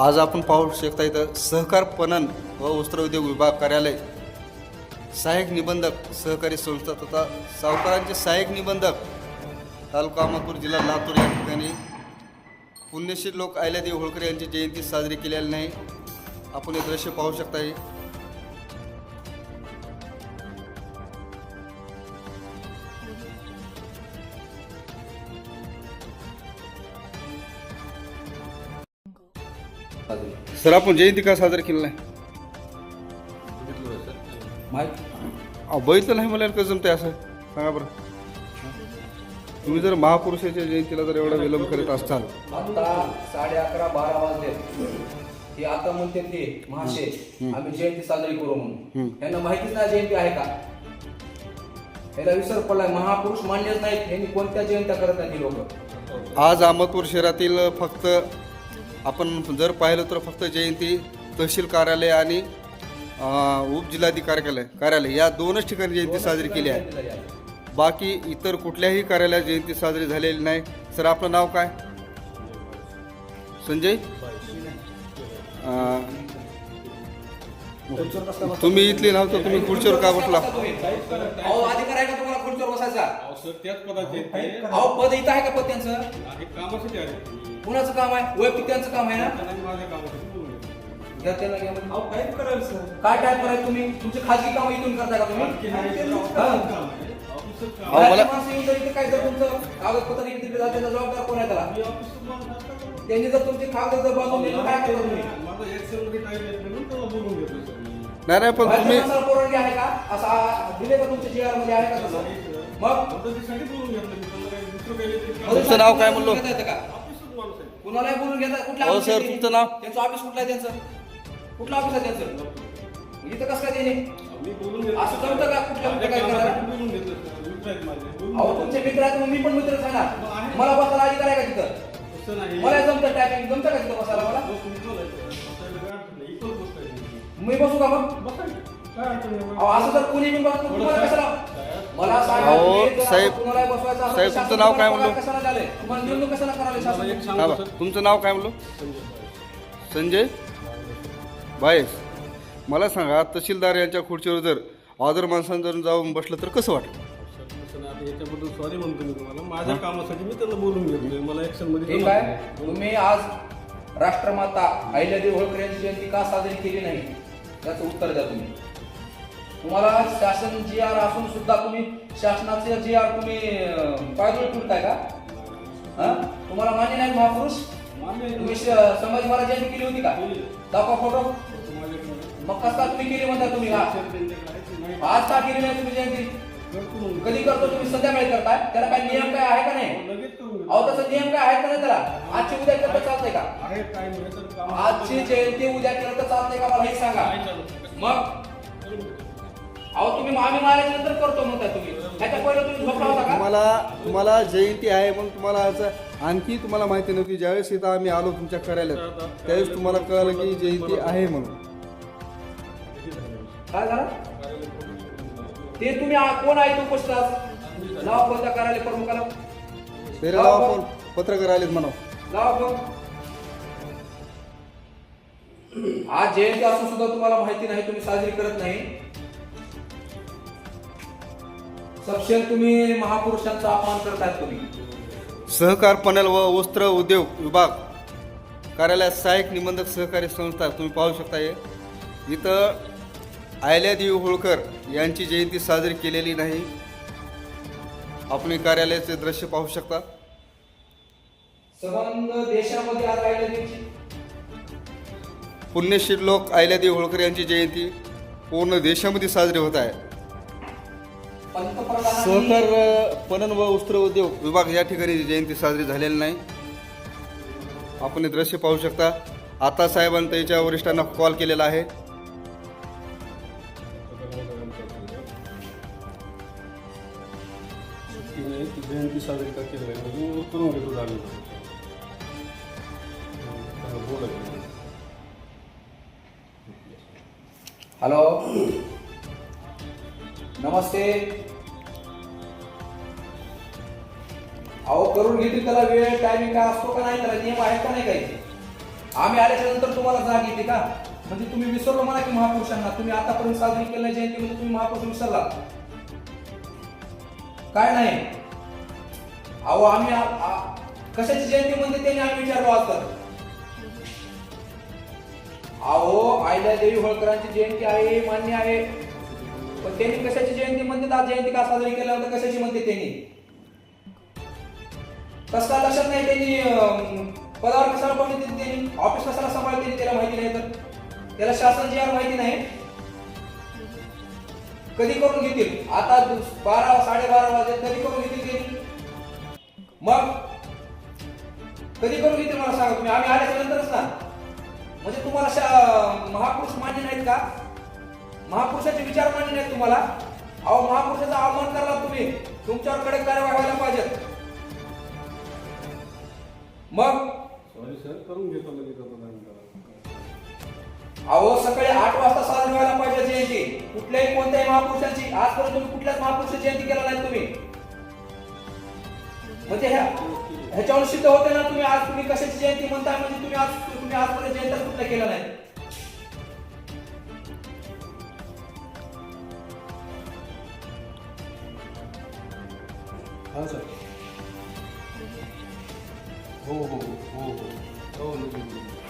आज आपण पाहू शकता इथं सहकार पणन व वस्त्रोद्योग विभाग कार्यालय. सहाय्यक निबंधक सहकारी संस्था तथा सावकारांचे सहाय्यक निबंधक तालुका अहमदपूर जिल्हा लातूर या ठिकाणी पुण्यशील लोक आयल्यादेव होळकर यांची जयंती साजरी केलेली नाही. आपण हे दृश्य पाहू शकता सर आपण जयंती का साजरी केली नाही? अहो, बघितलं नाही मला कसं जमते असं? सांगा बरं. तुम्ही जर महापुरुषाच्या जयंतीला जर एवढा विलंब करीत आता साडे अकरा बारा वाजले. हे आता म्हणते ते महाशे आम्ही जयंती साजरी करू म्हणून. यांना माहितीच नाही जयंती आहे का? याला विसर पडलाय. महापुरुष मान्यच नाहीत. यांनी कोणत्या जयंत्या करत नाही लोक? आज अहमदपूर शहरातील फक्त आपण जर पाहिलं तर फक्त जयंती तहसील कार्यालय आणि उपजिल्हाधिकारी कार्यालय कार्यालय या दोनच ठिकाणी जयंती साजरी केली आहे. बाकी इतर कुठल्याही कार्यालयात जयंती साजरी झालेली नाही. सर आपलं नाव काय? संजय? तुम्ही इथले नव्हतं तुम्ही खुर्चीवर का बसला? आहे अहो सर त्याच पदाचे आहेत ते. अहो पद इथं आहे का पद त्यांचं हे कामासाठी आले ते. कुणाचं काम आहे वैयक्तिक त्यांचं काम आहे ना माझ्या कामासाठी. घ्या घ्या मध्ये. काय टाईप करायचं तुम्ही तुमची खाजगी काम इथून करताय का तुम्ही आणखी नाही, ते ऑफिसचं हा. काम आहे. ऑफिसचं काम. अहो, मला- बाहेरची माणसं येऊन जर इथे काय जर तुमचं कागदपत्र इकडे तिकडे जाते तर जबाबदार कोण आहे त्याला मी ऑफिसचं काम करतो. त्यांनी जर तुमचे कागद जर काय करता तुम्ही माझं Excel मध्ये टाईप येत नाही म्हणून त्याला बोलून घेतलं सर मी. नाही नाही पण बाहेरच्या तुम्ही माणसाला परवानगी आहे का असं दिले का तुमच्या जी आरमध्ये आहे का तसं नाही सर. मग मदतीसाठी बोलून घेतलं मी. त्याला काही दुसरं काही नाही. तुमचं नाव काय म्हणलो? कुणालाही बोलून घेता हो, office सर? तुमचं नाव? त्यांचं ऑफिस कुठलं आहे त्यांचं कुठलं ऑफिस आहे त्यांचं इथं कसं काय त्याने. असं जमतं का? कुठल्या. मित्र अहो. तुमचे मित्र आहेत मग मी पण आहे ना मला बसायला अधिकार आहे का तिथं. मला जमतं टायपिंग जमतं का तिथं बसायला मला काय. मी बसू का मग. काय असं जर कोणी पण बसतो तुम्हाला कशाला मला सांगा अहो, जर साहेब- आता कुणालाही बसवायचं असेल तर साहेब, शासन तुमचं नाव काय म्हणलं? कशाला झालंय? तुम्हाला निवडणूक कशाला करायला मला शासन एक हा सांगू बा. सर. तुमचं नाव काय म्हणलो? संजय? बायस मला सांगा तहसीलदार यांच्या खुर्चीवर जर ऑदर माणसानं जर जाऊन बसलं तर कसं वाटतं? याच्याबद्दल सॉरी म्हणतो मी तुम्हाला. माझ्या कामासाठी मी त्यांना बोलून घेतलोय. मला ऍक्शनमध्ये ठीक आहे. तुम्ही आज राष्ट्रमाता अहिल्यादेवी होळकर यांची जयंती का साजरी केली नाही? याचं उत्तर द्या तुम्ही. तुम्हाला शासन जी आर असून सुद्धा तुम्ही शासनाचे जी आर तुम्ही पायदळ तुटताय का? हा? तुम्हाला मान्य नाही महापुरुष. तुम्ही श- संभाजी महाराज जयंती केली होती का? दाखवा फोटो. मग कसं काय तुम्ही केली म्हणता तुम्ही? हा? आज का केली नाही तुम्ही जयंती. कधी करतो तुम्ही? संध्याकाळी करताय? त्याला काय नियम काय आहे का नाही? घेतो. अहो तसं नियम काय आहे का नाही त्याला? आजची उद्या केलं तर चालतंय का? काय आजची जयंती उद्या केलं तर चालतंय का? मला हे सांगा. मग. अहो तुम्ही आम्ही मारायच्या नंतर करतो म्हणताय तुम्ही. ह्याच्या पहिले तुम्ही झोपला होता का? तुम्हाला तुम्हाला जयंती आहे मग तुम्हाला आज आणखी तुम्हाला माहिती नव्हती. ज्यावेळेस इथं आम्ही आलो तुमच्या कार्यालयात त्यावेळेस तुम्हाला कळालं की जयंती आहे म्हणून. काय झालं? ते तुम्ही आ- कोण आहे तू उपस्थित लावा कोणत्या कार्यालय प्रमुखाला. तेरे लावा फोन. पत्रकार आलेत म्हणा लावा फोन. आज जयंती असून सुद्धा तुम्हाला माहिती नाही तुम्ही साजरी करत नाही. सपशेल तुम्ही महापुरुषांचा अपमान करतायत तुम्ही. सहकार पणल व वस्त्र उद्योग विभाग कार्यालयात सहाय्यक निबंधक सहकारी संस्था तुम्ही पाहू शकता हे. इथं अहिल्यादेवी होळकर यांची जयंती साजरी केलेली नाही. आपण हे कार्यालयाचे दृश्य पाहू शकता. संबंध देशामध्ये आज राहिलेली पुण्यशील लोक अहिल्यादेवी होळकर यांची जयंती पूर्ण देशामध्ये साजरी होत आहे. सहकार पणन व वस्त्र उद्योग विभाग या ठिकाणी जयंती साजरी झालेली नाही. आपण हे दृश्य पाहू शकता. आता साहेबांनी त्याच्या वरिष्ठांना कॉल केलेला आहे. जयंती साजरी का केली हॅलो नमस्ते. अहो करून घेतील त्याला वेळ टायमिंग काय असतो का नाही त्याला नियम आहेत का नाही काही? आम्ही आल्याच्यानंतर तुम्हाला जाग येते का? म्हणजे तुम्ही विसरलो म्हणा की महापुरुषांना. तुम्ही आतापर्यंत साजरी जयंती म्हणजे तुम्ही महापुरुष विसरला. काय नाही? अहो आम्ही कशाची जयंती म्हणते त्यांनी आम्ही विचारलो आज तर. अहो आयल्या देवी होळकरांची जयंती आहे मान्य आहे. पण त्यांनी कशाची जयंती म्हणते? आज जयंती का साजरी केल्यानंतर कशाची म्हणते त्यांनी? कसं काय लक्षात नाही त्यांनी पदावर कशाला कोणी त्यांनी? ऑफिस कशाला सांभाळते त्यांनी त्याला माहिती नाही तर? त्याला शासन जी आर माहिती नाही. कधी करून घेतील? आता बारा साडेबारा वाजे कधी करून घेतील त्यांनी? मग? कधी करून घेतील मला सांगा तुम्ही? आम्ही आल्याच्या नंतरच ना. म्हणजे तुम्हाला महापुरुष मान्य नाहीत का? महापुरुषाचे विचार मान्य नाहीत तुम्हाला. अहो महापुरुषाचा अवमान करला तुम्ही. तुमच्यावर कडक कारवाई व्हायला पाहिजेत. मग? सॉरी सर करून घेतो लगेच. अहो सकाळी आठ वाजता साजरी व्हायला पाहिजे जयंती. कुठल्याही कोणत्याही महापुरुषांची आजपर्यंत तुम्ही कुठल्याच महापुरुषाची जयंती केला नाही तुम्ही. म्हणजे ह्या ह्याच्यावर सिद्ध होते ना तुम्ही आज तुम्ही कशाची जयंती म्हणताय? म्हणजे तुम्ही आज तुम्ही आजपर्यंत जयंती कुठल्या केला नाही. हा सर हो हो हो हो हो हो